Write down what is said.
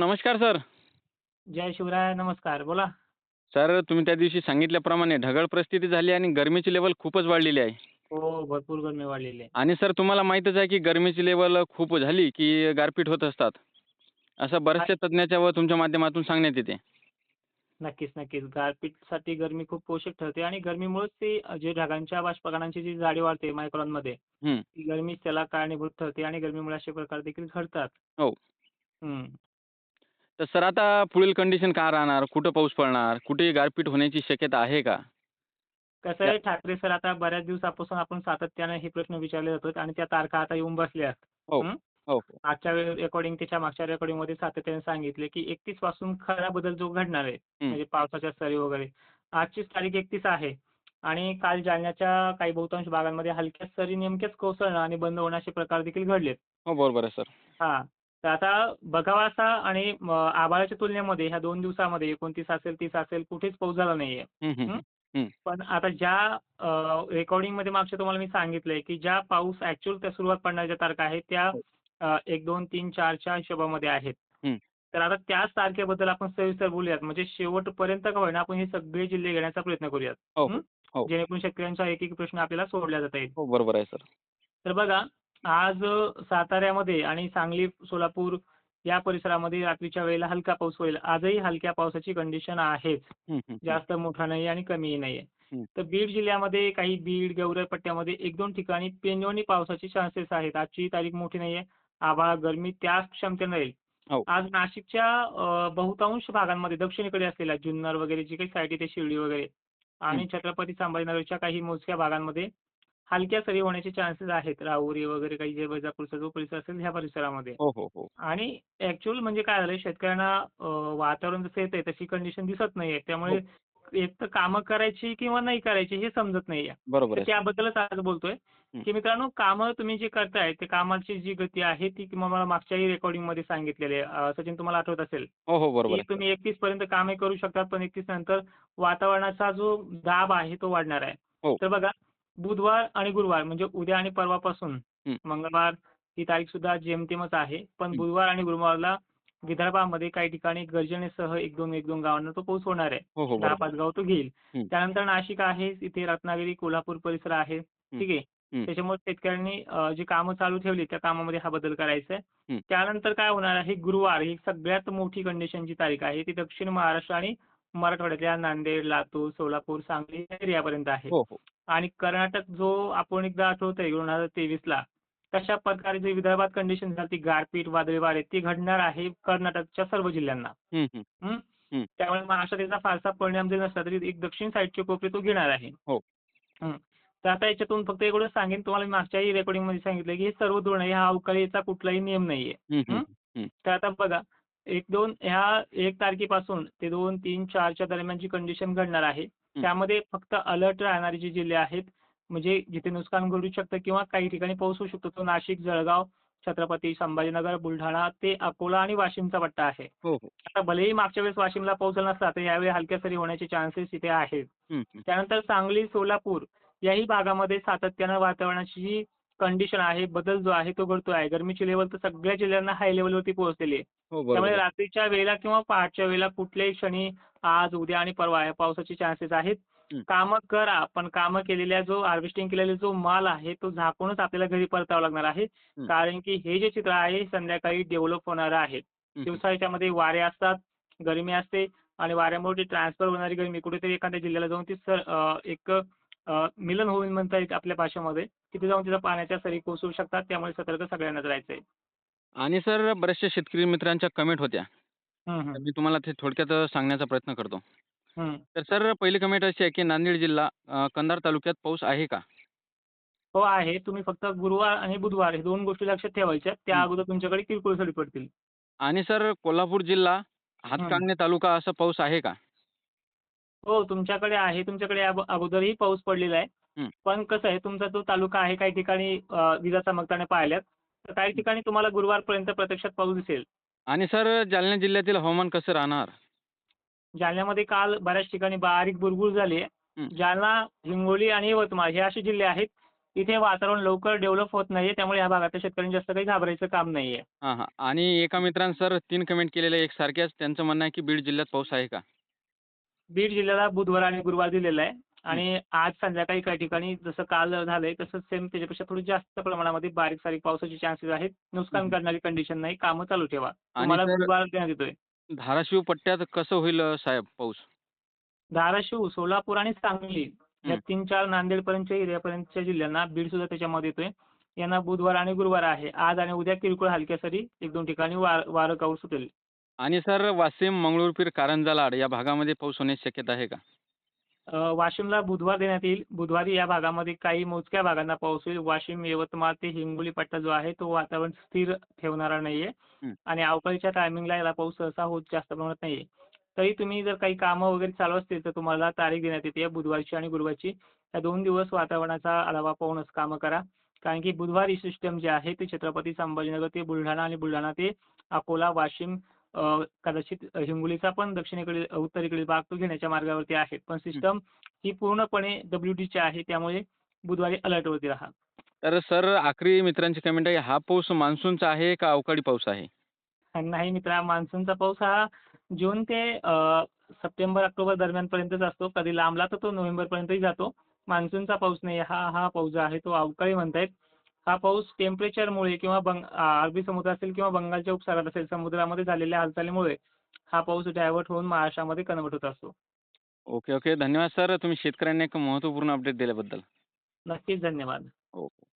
नमस्कार सर. जय शिवराय नमस्कार. बोला. सर तुम्ही त्या दिवशी सांगितल्याप्रमाणे ढगाळ परिस्थिती झाली आणि गरमीची लेवल खूपच वाढलेली आहे. हो भरपूर गरमी वाढलेली आहे. आणि सर तुम्हाला माहीतच आहे की गरमीची लेवल खूप झाली की गारपीट होत असतात. असं बऱ्याचशा तज्ज्ञाच्या व तुमच्या माध्यमातून सांगण्यात येते. नक्कीच नक्कीच. गारपीटसाठी गरमी खूप पोषक ठरते आणि गरमीमुळेच ती जे ढगांच्या बाष्पकणांची जी जाडी वाढते मायक्रॉनमध्ये हं. ती गरमीच त्याला कारणीभूत ठरते आणि गरमीमुळे असे प्रकार देखील घडतात. हो. हं. तर सर आता पुढील कंडिशन काय राहणार? कुठं पाऊस पडणार? कुठे गारपीट होण्याची शक्यता आहे का? कसं आहे ठाकरे सर आता बऱ्याच दिवसापासून आपण सातत्याने हे प्रश्न विचारले जातात आणि त्या तारखा आता येऊन बसल्या हो हं? हो. आजच्या रेकॉर्डिंग त्याच्या मागच्या रेकॉर्डिंगमध्ये सातत्याने सांगितले की एकतीसपासून खरा बदल जो घडणार आहे. म्हणजे पावसाच्या सरी वगैरे आजचीच तारीख एकतीस आहे आणि काल जालन्याच्या काही बहुतांश भागांमध्ये हलक्या सरी नेमक्याच कोसळणं आणि बंद होण्याचे प्रकार देखील घडलेत. हो बरोबर आहे सर. हा. तर आता बघावा असा आणि आभाळाच्या तुलनेमध्ये ह्या दोन दिवसामध्ये एकोणतीस असेल तीस असेल कुठेच पाऊस झाला नाहीये. पण आता ज्या रेकॉर्डिंगमध्ये मागच्या तुम्हाला मी सांगितलंय की ज्या पाऊस ऍक्च्युअल त्या सुरुवात पडण्याच्या तारखा आहेत त्या हो. एक दोन तीन चारच्या हिशोबामध्ये आहेत. तर आता त्याच तारखेबद्दल आपण सविस्तर बोलूयात म्हणजे शेवटपर्यंत का होईना आपण हे सगळे जिल्हे घेण्याचा प्रयत्न करूयात हो हं? जेणेकरून शेतकऱ्यांचा एक एक प्रश्न आपल्याला सोडला जाता येईल बरोबर आहे सर तर बघा आज साताऱ्यामध्ये आणि सांगली सोलापूर या परिसरामध्ये रात्रीच्या वेळेला हलका पाऊस होईल. आजही हलक्या पावसाची कंडिशन आहेच. जास्त मोठा नाही आणि कमीही नाहीये. तर बीड जिल्ह्यामध्ये काही बीड गेवराई पट्ट्यामध्ये एक दोन ठिकाणी पेंजवणी पावसाचे चान्सेस आहेत. आजची तारीख मोठी नाहीये. आभाळ गरमी त्याच क्षमतेने राहील. हो. आज नाशिकच्या बहुतांश भागांमध्ये दक्षिणेकडे असलेल्या जुन्नर वगैरे जी काही साईट आहे ते शिर्डी वगैरे आणि छत्रपती संभाजीनगरच्या काही मोजक्या भागांमध्ये हलक्या सरी होण्याचे चान्सेस आहेत. राहुरी वगैरे काही जे वैजापूरचा जो परिसर असेल ह्या परिसरामध्ये. हो हो हो. आणि ऍक्च्युअल म्हणजे काय झालंय शेतकऱ्यांना वातावरण जसं येतंय तशी कंडिशन दिसत नाहीये. त्यामुळे एक तर कामं करायची किंवा नाही करायची हे समजत नाहीये. बरोबर त्याबद्दलच आज बोलतोय हं. की मित्रांनो कामं तुम्ही जे करताय ते कामाची जी गती आहे ती मला मागच्याही रेकॉर्डिंगमध्ये सांगितलेली आहे. सचिन तुम्हाला आठवत असेल हो हो बरोबर तुम्ही एकतीस पर्यंत कामे करू शकतात पण एकतीस नंतर वातावरणाचा जो दाब आहे तो वाढणार आहे. हो. तर बघा बुधवार आणि गुरुवार म्हणजे उद्या आणि परवापासून. मंगळवार ही तारीख सुद्धा जेमतेमच आहे पण. बुधवार आणि गुरुवारला विदर्भामध्ये काही ठिकाणी गर्जनेसह एक दोन एक दोन गावांना तो पाऊस होणार आहे हो हो दहा पाच गाव तो घेईल. त्यानंतर नाशिक आहे इथे रत्नागिरी कोल्हापूर परिसर आहे ठीक आहे. त्याच्यामुळे शेतकऱ्यांनी जी कामं चालू ठेवली त्या कामामध्ये हा बदल करायचा आहे. त्यानंतर काय होणार आहे गुरुवार ही सगळ्यात मोठी कंडिशनची तारीख आहे ती दक्षिण महाराष्ट्र आणि मराठवाड्यातल्या नांदेड लातूर सोलापूर सांगली एरियापर्यंत आहे हो हो आणि कर्नाटक जो आपण एकदा आठवतोय दोन हजार तेवीस ला तशा प्रकारे जी विदर्भात कंडिशन झाली ती गारपीट वादळी वारे ती घडणार आहे कर्नाटकच्या सर्व जिल्ह्यांना हं, हं. हं? हं. त्यामुळे महाराष्ट्रात फारसा परिणाम जरी नसला तरी एक दक्षिण साईडचे कोपरे तो घेणार आहे हो. हं. तर आता याच्यातून फक्त एवढं सांगेन तुम्हाला मी मागच्याही रेकॉर्डिंगमध्ये सांगितलं की हे सर्व धोरण आहे हा अवकाळीचा कुठलाही नियम नाहीये हं, हं, हं. तर आता बघा एक दोन ह्या एक तारखेपासून ते दोन तीन चारच्या दरम्यानची कंडिशन घडणार आहे. त्यामध्ये फक्त अलर्ट राहणारे जे जिल्हे आहेत म्हणजे जिथे नुकसान घडू शकतं किंवा काही ठिकाणी पाऊस होऊ शकतो तो नाशिक जळगाव छत्रपती संभाजीनगर बुलढाणा ते अकोला आणि वाशिमचा पट्टा आहे. हो हो. आता भलेही मागच्या वेळेस वाशिमला पाऊस झाला नसला तर यावेळी हलक्या सरी होण्याचे चान्सेस इथे आहेत. त्यानंतर सांगली सोलापूर याही भागामध्ये सातत्यानं वातावरणाची कंडिशन आहे बदल जो आहे तो घडतो आहे गरमीची लेवल तर सगळ्या जिल्ह्यांना हाय लेवलवरती पोहोचलेली आहे हो त्यामुळे. रात्रीच्या वेळेला किंवा पहाटच्या वेळेला कुठल्याही क्षणी आज उद्या आणि परवा या पावसाचे चान्सेस आहेत हं. कामं करा पण कामं केलेल्या जो हार्वेस्टिंग केलेला जो माल आहे तो झाकूनच आपल्याला घरी परतावा लागणार आहे हं. कारण की हे जे चित्र आहे हे संध्याकाळी डेव्हलप होणारं आहे हं, हं. दिवसा याच्यामध्ये वारे असतात गरमी असते आणि वाऱ्यामुळे ती ट्रान्सफर होणारी गरमी कुठेतरी एखाद्या जिल्ह्याला जाऊन ती सर अं, एक मिलन होईल म्हणता येईल आपल्या भाषेमध्ये. तिथे जाऊन तिथं पाण्याच्या सरी कोसळू शकतात. त्यामुळे सतर्क सगळ्यांनाच राहायचंय. आणि सर बऱ्याचशा शेतकरी मित्रांच्या कमेंट होत्या. तर मी तुम्हाला ते थोडक्यात सांगण्याचा प्रयत्न करतो. तर सर पहिली कमेंट अशी आहे की नांदेड जिल्हा अ, कंधार तालुक्यात पाऊस आहे का? हो आहे. तुम्ही फक्त गुरुवार आणि बुधवार हे दोन गोष्टी लक्षात ठेवायच्या. त्या. अगोदर तुमच्याकडे किरकोळ सरी पडतील. आणि सर कोल्हापूर जिल्हा हातकणंगले तालुका असा पाऊस आहे का? हो तुमच्याकडे आहे. तुमच्याकडे अगो- अगोदरही पाऊस पडलेला आहे. हं. पण कसं आहे तुमचा जो तालुका आहे काही ठिकाणी अं, विजा चमकताना पाहिल्यात. तर काही ठिकाणी तुम्हाला गुरुवारपर्यंत प्रत्यक्षात पाऊस दिसेल. आणि सर जालना जिल्ह्यातील हवामान कसं राहणार? जालन्यामध्ये काल बऱ्याच ठिकाणी बारीक बुरबुर झाली आहे. जालना हिंगोली आणि यवतमाळ हे असे जिल्हे आहेत. इथे वातावरण लवकर डेव्हलप होत नाहीये. त्यामुळे या भागातल्या शेतकऱ्यांनी जास्त काही घाबरायचं काम नाहीये. हां हां. आणि एका मित्रानं सर तीन कमेंट केलेल्या एक सारख्याच त्यांचं म्हणणं आहे की बीड जिल्ह्यात पाऊस आहे का? बीड जिल्ह्याला बुधवार आणि गुरुवार दिलेला आहे. आणि आज संध्याकाळी काही ठिकाणी जसं काल झालंय तसंच सेम त्याच्यापेक्षा थोडी जास्त प्रमाणामध्ये बारीक सारीक पावसाचे चान्सेस आहेत. नुकसान. करणारी कंडिशन नाही. कामं चालू ठेवा. तुम्हाला सर बुधवार देण्यात येतोय. धाराशिव पट्ट्यात कसं होईल साहेब पाऊस? धाराशिव सोलापूर आणि सांगली या. तीन चार नांदेडपर्यंतच्या एरियापर्यंतच्या जिल्ह्यांना बीड सुद्धा त्याच्यामध्ये येतोय. यांना बुधवार आणि गुरुवार आहे. आज आणि उद्या किरकोळ हलक्या सरी एक दोन ठिकाणी वार वारं काऊर सुटेल. आणि सर वाशिम मंगळूरपीर कारंजा लाड या भागामध्ये पाऊस होण्याची शक्यता आहे का? अ, वाशिमला बुधवार देण्यात येईल. बुधवारी या भागामध्ये काही मोजक्या भागांना पाऊस होईल. वाशिम यवतमाळ ते हिंगोली पट्टा जो आहे तो वातावरण स्थिर ठेवणारा नाहीये. हं. आणि अवकाळीच्या टायमिंगला याला पाऊस सहसा होत जास्त प्रमाणात नाहीये. तरी तुम्ही जर काही कामं वगैरे चालू असतील तर तुम्हाला तारीख देण्यात येते. बुधवारची आणि गुरुवारची या दोन दिवस वातावरणाचा आढावा पाहूनच कामं करा. कारण की बुधवारी सिस्टम जे आहे ते छत्रपती संभाजीनगर ते बुलढाणा आणि बुलढाणा ते अकोला वाशिम कदाचित हिंगोलीचा पण दक्षिणेकडील उत्तरेकडील भाग तो घेण्याच्या मार्गावरती आहे. पण सिस्टम ही पूर्णपणे डब्ल्यू ची आहे त्यामुळे बुधवारी अलर्टवरती राहा. तर सर आखरी मित्रांची कमेंट आहे हा पाऊस मान्सूनचा आहे का अवकाळी पाऊस आहे? नाही मित्रा मान्सूनचा पाऊस हा जून ते सप्टेंबर ऑक्टोबर दरम्यानपर्यंतच असतो. कधी लांबला तर तो नोव्हेंबरपर्यंतही जातो. मान्सूनचा पाऊस नाही हा हा पाऊस जो आहे तो अवकाळी म्हणतायत. हा पाऊस टेम्परेचरमुळे किंवा बंग अरबी समुद्र असेल किंवा बंगालच्या उपसागरात असेल समुद्रामध्ये झालेल्या हालचालीमुळे हा पाऊस डायव्हर्ट होऊन महाराष्ट्रामध्ये कन्वर्ट होत असतो. ओके ओके धन्यवाद सर तुम्ही शेतकऱ्यांना एक महत्त्वपूर्ण अपडेट दिल्याबद्दल. नक्कीच धन्यवाद. ओके